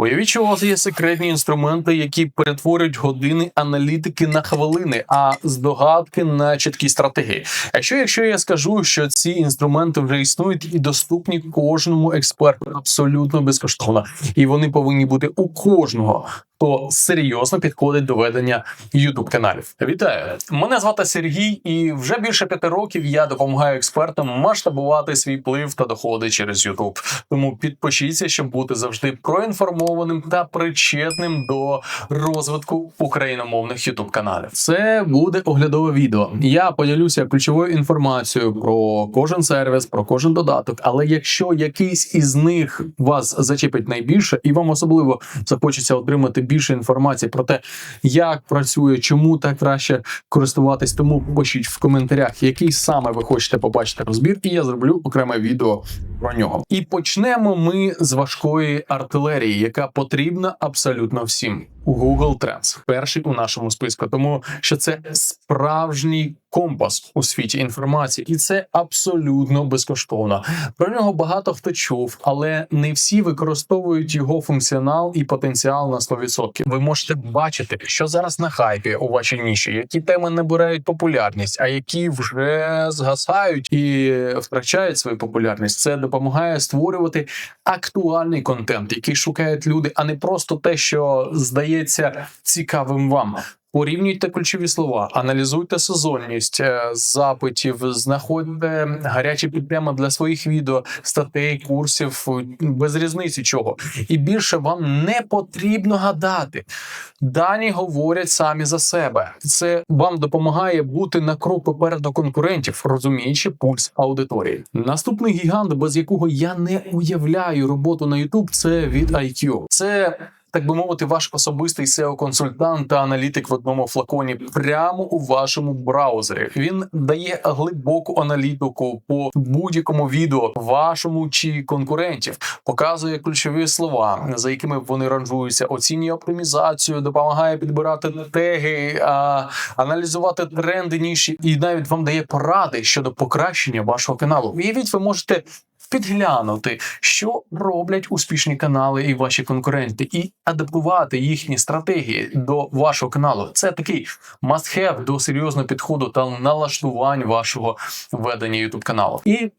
Уявіть, що у вас є секретні інструменти, які перетворюють години аналітики на хвилини, а здогадки на чіткі стратегії. А що якщо я скажу, що ці інструменти вже існують і доступні кожному експерту абсолютно безкоштовно, і вони повинні бути у кожного. Хто серйозно підходить до ведення youtube каналів. Вітаю! Мене звати Сергій, і вже більше п'яти років я допомагаю експертам масштабувати свій вплив та доходи через YouTube. Тому підпишіться, щоб бути завжди проінформованим та причетним до розвитку україномовних youtube каналів. Це буде оглядове відео. Я поділюся ключовою інформацією про кожен сервіс, про кожен додаток. Але якщо якийсь із них вас зачепить найбільше, і вам особливо захочеться отримати більше інформації про те, як працює, чому так краще користуватись, тому пишіть в коментарях, який саме ви хочете побачити розбір, і я зроблю окреме відео про нього. І почнемо ми з важкої артилерії, яка потрібна абсолютно всім. Google Trends перший у нашому списку, тому що це справжній компас у світі інформації, і це абсолютно безкоштовно. Про нього багато хто чув, але не всі використовують його функціонал і потенціал на 100%. Ви можете бачити, що зараз на хайпі у вашій ніші, які теми набирають популярність, а які вже згасають і втрачають свою популярність. Це допомагає створювати актуальний контент, який шукають люди, а не просто те, що здається цікавим вам. Порівнюйте ключові слова, аналізуйте сезонність е, запитів, знаходьте гарячі підтеми для своїх відео, статей, курсів без різниці чого. І більше вам не потрібно гадати. Дані говорять самі за себе. Це вам допомагає бути на крок попереду конкурентів, розуміючи пульс аудиторії. Наступний гігант, без якого я не уявляю роботу на YouTube, це від IQ. Це так би мовити, ваш особистий SEO-консультант та аналітик в одному флаконі прямо у вашому браузері. Він дає глибоку аналітику по будь-якому відео вашому чи конкурентів, показує ключові слова, за якими вони ранжуються, оцінює оптимізацію, допомагає підбирати теги, а, аналізувати тренди ніші, і навіть вам дає поради щодо покращення вашого каналу. Уявіть, ви можете підглянути, що роблять успішні канали і ваші конкуренти, і адаптувати їхні стратегії до вашого каналу. Це такий must-have до серйозного підходу та налаштувань вашого ведення youtube каналу. І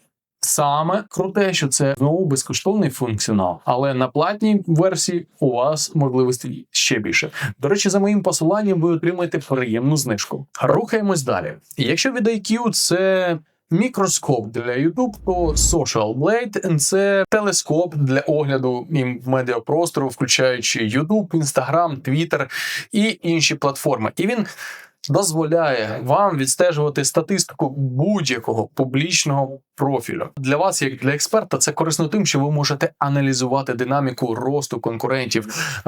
Саме круте, що це знову безкоштовний функціонал, але на платній версії у вас можливості ще більше. До речі, за моїм посиланням ви отримаєте приємну знижку. Рухаємось далі. Якщо від IQ це Мікроскоп для YouTube, то Social Blade – це телескоп для огляду і медіапростору, включаючи YouTube, Instagram, Twitter і інші платформи. І він дозволяє вам відстежувати статистику будь-якого публічного профілю. Для вас, як для експерта, це корисно тим, що ви можете аналізувати динаміку росту конкурентів,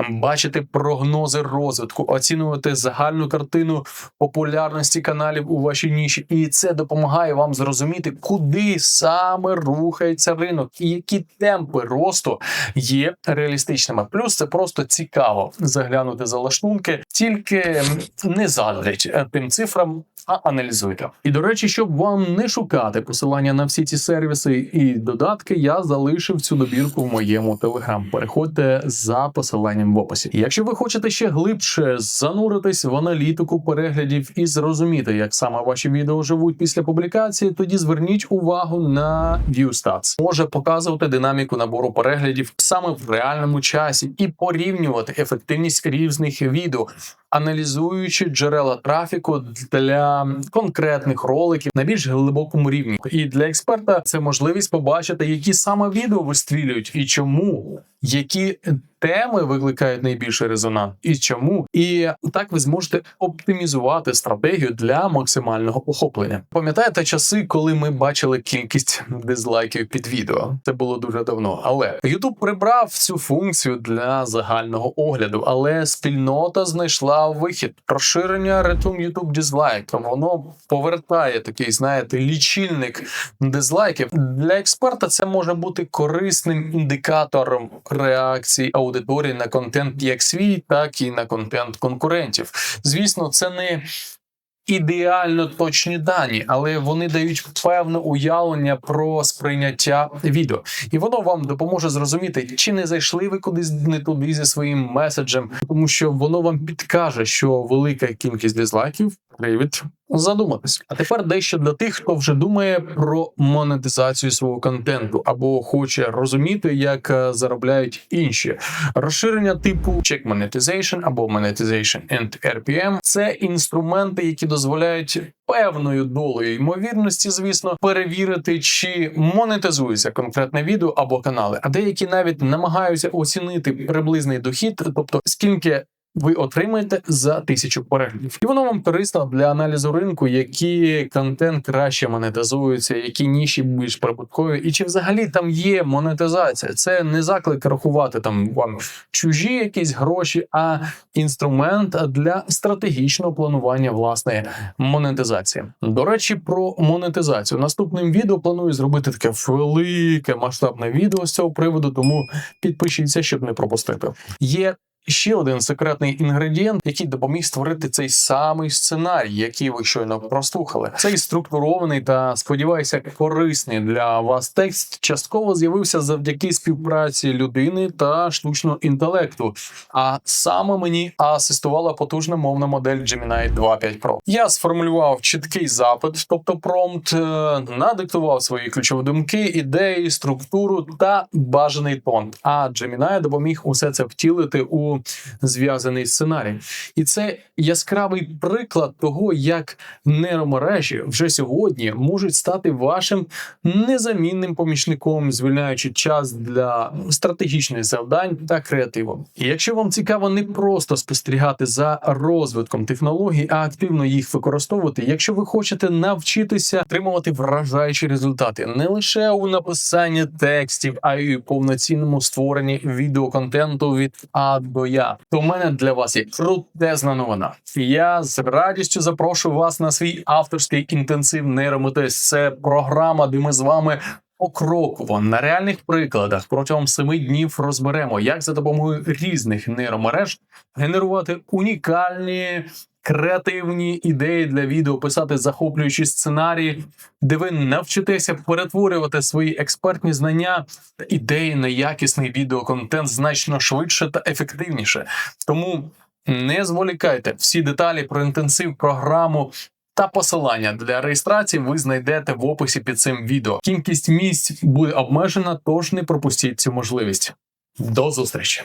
бачити прогнози розвитку, оцінювати загальну картину популярності каналів у вашій ніші, і це допомагає вам зрозуміти, куди саме рухається ринок і які темпи росту є реалістичними. Плюс це просто цікаво заглянути за лаштунки, тільки не заздріть тим цифрам, а аналізуйте. І до речі, щоб вам не шукати посилання на всі ці сервіси і додатки, я залишив цю добірку в моєму телеграм. Переходьте за посиланням в описі. Якщо ви хочете ще глибше зануритись в аналітику переглядів і зрозуміти, як саме ваші відео живуть після публікації, тоді зверніть увагу на ViewStats. може показувати динаміку набору переглядів саме в реальному часі і порівнювати ефективність різних відео. Аналізуючи джерела трафіку для конкретних роликів на більш глибокому рівні, і для експерта це можливість побачити, які саме відео вистрілюють і чому, які теми викликають найбільший резонанс і чому. І так ви зможете оптимізувати стратегію для максимального охоплення. Пам'ятаєте часи, коли ми бачили кількість дизлайків під відео? Це було дуже давно. Але YouTube прибрав цю функцію для загального огляду, але спільнота знайшла вихід розширення Return YouTube Dislike. Воно повертає такий, знаєте, лічильник дизлайків. Для експерта це може бути корисним індикатором реакції аудиторії на контент як свій, так і на контент конкурентів. Звісно, це не ідеально точні дані, але вони дають певне уявлення про сприйняття відео, і воно вам допоможе зрозуміти, чи не зайшли ви кудись не туди зі своїм меседжем, тому що воно вам підкаже, що велика кількість дизлайків. Привід задуматись. А тепер дещо для тих, хто вже думає про монетизацію свого контенту або хоче розуміти, як е, заробляють інші. Розширення типу Check Monetization або Monetization and RPM – це інструменти, які дозволяють певною долею ймовірності, звісно, перевірити, чи монетизується конкретне відео або канали. А деякі навіть намагаються оцінити приблизний дохід, тобто скільки ви отримаєте за тисячу переглядів, і воно вам корисно для аналізу ринку, які контент краще монетизується, які ніші більш прибуткові, і чи взагалі там є монетизація. Це не заклик рахувати там вам чужі якісь гроші, а інструмент для стратегічного планування власної монетизації. До речі, про монетизацію наступним відео планую зробити таке велике масштабне відео з цього приводу, тому підпишіться, щоб не пропустити. Є Ще один секретний інгредієнт, який допоміг створити цей самий сценарій, який ви щойно прослухали. Цей структурований та сподіваюся, корисний для вас текст частково з'явився завдяки співпраці людини та штучного інтелекту. А саме мені асистувала потужна мовна модель Gemini 2.5 Pro. Я сформулював чіткий запит, тобто промпт, е, надиктував свої ключові думки, ідеї, структуру та бажаний тон. А Gemini допоміг усе це втілити у зв'язаний сценарій. І це яскравий приклад того, як нейромережі вже сьогодні можуть стати вашим незамінним помічником, звільняючи час для стратегічних завдань та креативу. І якщо вам цікаво не просто спостерігати за розвитком технологій, а активно їх використовувати, якщо ви хочете навчитися отримувати вражаючі результати не лише у написанні текстів, а й у повноцінному створенні відеоконтенту від А Я, то в мене для вас є крутезна новина. Я з радістю запрошую вас на свій авторський інтенсив нейрометест. Це програма, де ми з вами Окроково на реальних прикладах протягом семи днів розберемо, як за допомогою різних нейромереж генерувати унікальні. Креативні ідеї для відео, писати захоплюючі сценарії, де ви навчитеся перетворювати свої експертні знання та ідеї на якісний відеоконтент значно швидше та ефективніше. Тому не зволікайте всі деталі про інтенсив, програму та посилання для реєстрації ви знайдете в описі під цим відео. Кількість місць буде обмежена, тож не пропустіть цю можливість. До зустрічі!